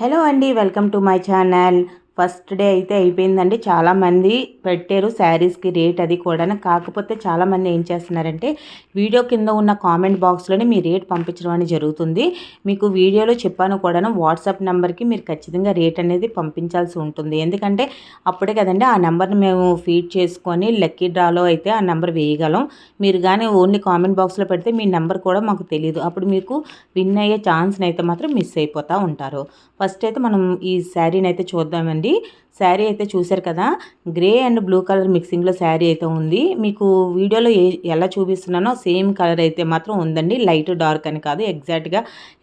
Hello అండి welcome to my channel First day అయితే అయిపోయిందండి. చాలామంది పెట్టారు శారీస్కి రేట్ అది కూడా కాకపోతే చాలామంది ఏం చేస్తున్నారంటే వీడియో కింద ఉన్న కామెంట్ బాక్స్లోనే మీ రేట్ పంపించడం అనేది జరుగుతుంది. మీకు వీడియోలో చెప్పాను కూడా వాట్సాప్ నెంబర్కి మీరు ఖచ్చితంగా రేట్ అనేది పంపించాల్సి ఉంటుంది. ఎందుకంటే అప్పుడే కదండి ఆ నెంబర్ని మేము ఫీడ్ చేసుకొని లక్కీ డ్రాలో అయితే ఆ నెంబర్ వేయగలం. మీరు కానీ ఓన్లీ కామెంట్ బాక్స్లో పెడితే మీ నెంబర్ కూడా మాకు తెలియదు అప్పుడు మీకు విన్ అయ్యే ఛాన్స్ని అయితే మాత్రం మిస్ అయిపోతూ ఉంటారు. ఫస్ట్ అయితే మనం ఈ శారీని అయితే చూద్దామండి. అండి శారీ అయితే చూశారు కదా. గ్రే అండ్ బ్లూ కలర్ మిక్సింగ్లో శారీ అయితే ఉంది. మీకు వీడియోలో ఏ ఎలా చూపిస్తున్నానో సేమ్ కలర్ అయితే మాత్రం ఉందండి. లైట్ డార్క్ అని కాదు ఎగ్జాక్ట్గా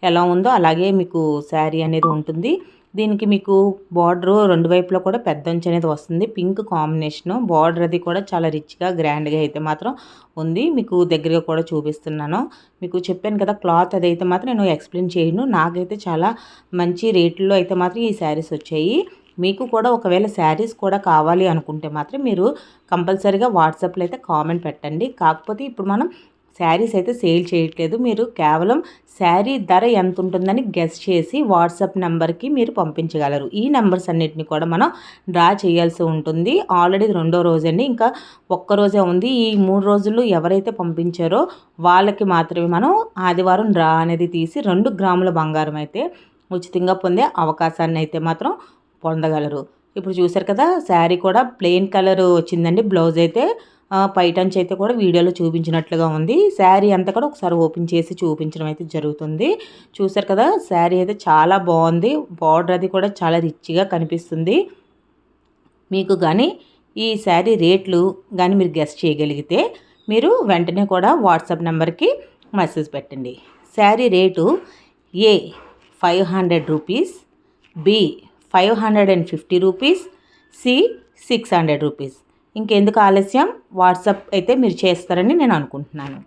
ఎలా ఉందో అలాగే మీకు శారీ అనేది ఉంటుంది. దీనికి మీకు బార్డరు రెండు వైపులో కూడా పెద్ద అనేది వస్తుంది. Pink combination. బార్డర్ అది కూడా చాలా రిచ్గా గ్రాండ్గా అయితే మాత్రం ఉంది. మీకు దగ్గరగా కూడా చూపిస్తున్నాను. మీకు చెప్పాను కదా క్లాత్ అదైతే మాత్రం నేను ఎక్స్ప్లెయిన్ చేయను. నాకైతే చాలా మంచి రేట్లో అయితే మాత్రం ఈ శారీస్ వచ్చాయి. మీకు కూడా ఒకవేళ శారీస్ కూడా కావాలి అనుకుంటే మాత్రం మీరు కంపల్సరీగా వాట్సాప్లో అయితే కామెంట్ పెట్టండి. కాకపోతే ఇప్పుడు మనం శారీస్ అయితే సేల్ చేయట్లేదు. మీరు కేవలం శారీ ధర ఎంత ఉంటుందని గెస్ చేసి వాట్సాప్ నెంబర్కి మీరు పంపించగలరు. ఈ నెంబర్స్ అన్నిటిని కూడా మనం డ్రా చేయాల్సి ఉంటుంది. ఆల్రెడీ రెండో రోజండి ఇంకా ఒక్క రోజే ఉంది. ఈ మూడు రోజులు ఎవరైతే పంపించారో వాళ్ళకి మాత్రమే మనం ఆదివారం డ్రా అనేది తీసి రెండు గ్రాముల బంగారం అయితే ఉచితంగా పొందే అవకాశాన్ని అయితే మాత్రం పొందగలరు. ఇప్పుడు చూసారు కదా శారీ కూడా ప్లెయిన్ కలర్ వచ్చిందండి. బ్లౌజ్ అయితే పైటంచి అయితే కూడా వీడియోలో చూపించినట్లుగా ఉంది. శారీ అంతా కూడా ఒకసారి ఓపెన్ చేసి చూపించడం అయితే జరుగుతుంది. చూసారు కదా శారీ అయితే చాలా బాగుంది. బార్డర్ అది కూడా చాలా రిచ్గా కనిపిస్తుంది. మీకు కానీ ఈ శారీ రేట్లు కానీ మీరు గెస్ట్ చేయగలిగితే మీరు వెంటనే కూడా వాట్సాప్ నెంబర్కి మెసేజ్ పెట్టండి. Sari rate A five hundred rupees B five hundred and fifty rupees C six hundred rupees. ఇంకెందుకు ఆలస్యం? వాట్సాప్ అయితే మీరు చేస్తారని నేను అనుకుంటున్నాను.